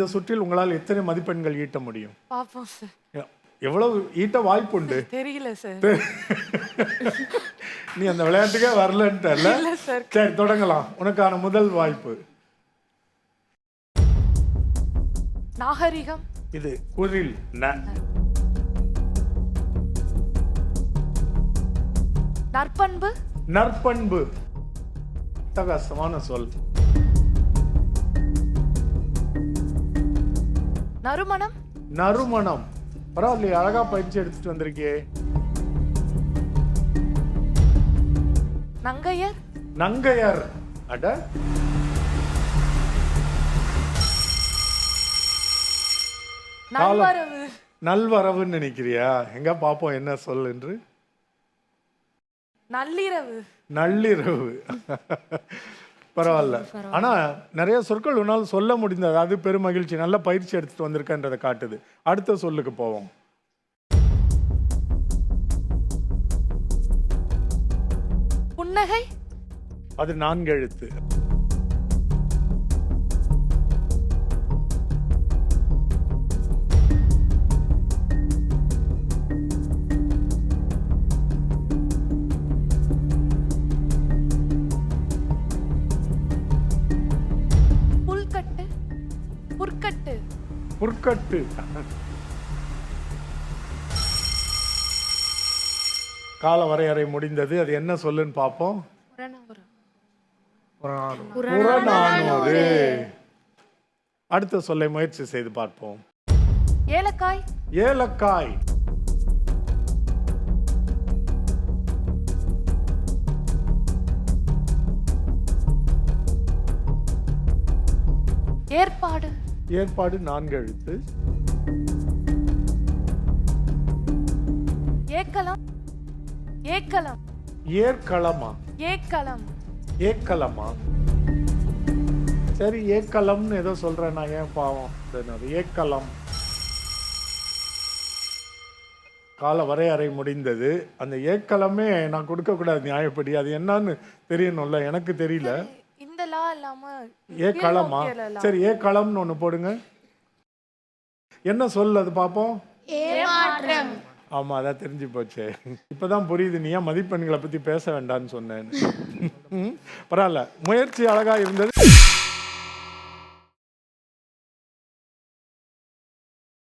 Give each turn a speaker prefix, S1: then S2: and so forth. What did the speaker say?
S1: இந்த சுற்றில் உங்களால் எத்தனை மதிப்பெண்கள் ஈட்ட முடியும்?
S2: பாப்போம் சார்.
S1: எவ்வளவு ஈட்ட வாய்ப்புண்டு
S2: தெரியல சார்.
S1: நீ அந்த விளையாட்டுக்கே வரலன்ட்டல
S2: சார்.
S1: தொடங்கலாம். உனக்கான முதல் வாய்ப்பு.
S2: நாகரிகம்.
S1: இது குரில்
S2: நற்பண்பு.
S1: நற்பண்பு. அட்டகாசமான சொல்.
S2: நறுமணம்?
S1: நறுமணம். பரவாயில்லையே அழகா பயிற்சி எடுத்துட்டு வந்திருக்கியே.
S2: நங்கையர்?
S1: நங்கையர். அட.
S2: நல்வரவு.
S1: நல்வரவுன்னு நினைக்கிறியா? எங்க பாப்போம் என்ன சொல் என்று?
S2: நள்ளிரவு.
S1: நள்ளிரவு. பரவாயில்ல. ஆனா நிறைய சொற்கள் உன்னால் சொல்ல முடிந்தது. அது பெரும் மகிழ்ச்சி. நல்ல பயிற்சி எடுத்துட்டு வந்திருக்கன்றதை காட்டுது. அடுத்த சொல்லுக்கு போவோம்.
S2: புன்னகை?
S1: அது நான்கு எழுத்து
S2: புற்கட்டு.
S1: கால வரையறை முடிந்தது. அது என்ன சொல்லுன்னு பார்ப்போம். புறநானூறு. அடுத்த சொல்லை முயற்சி செய்து பார்ப்போம்.
S2: ஏலக்காய்.
S1: ஏலக்காய்.
S2: ஏற்பாடு.
S1: ஏற்பாடு நான்கு எழுத்து.
S2: ஏக்கலம். ஏக்கலம்.
S1: ஏற்களமா
S2: ஏக்கலம்.
S1: ஏக்கலமா? சரி ஏக்கலம்னு ஏதோ சொல்றேன் நான் ஏன் பாவம்? ஏக்கலம். கால வரையறை முடிந்தது. அந்த ஏக்கலமே நான் கொடுக்க கூடாது நியாயப்படி. அது என்னன்னு தெரியணும்ல எனக்கு தெரியல.
S2: இல்லாம கீழ்நோக்கிய லா.
S1: சரி ஏக்களம்னு ஒண்ணு போடுங்க. என்ன சொல் அது பாப்போம். ஆமா அதான் தெரிஞ்சு போச்சே. இப்பதான் புரியுது நீ ஏன் மதிப்பெண்களை பத்தி பேச வேண்டாம்னு சொன்னேன்னு. ம், பரவாயில்ல முயற்சி அழகா இருந்தது.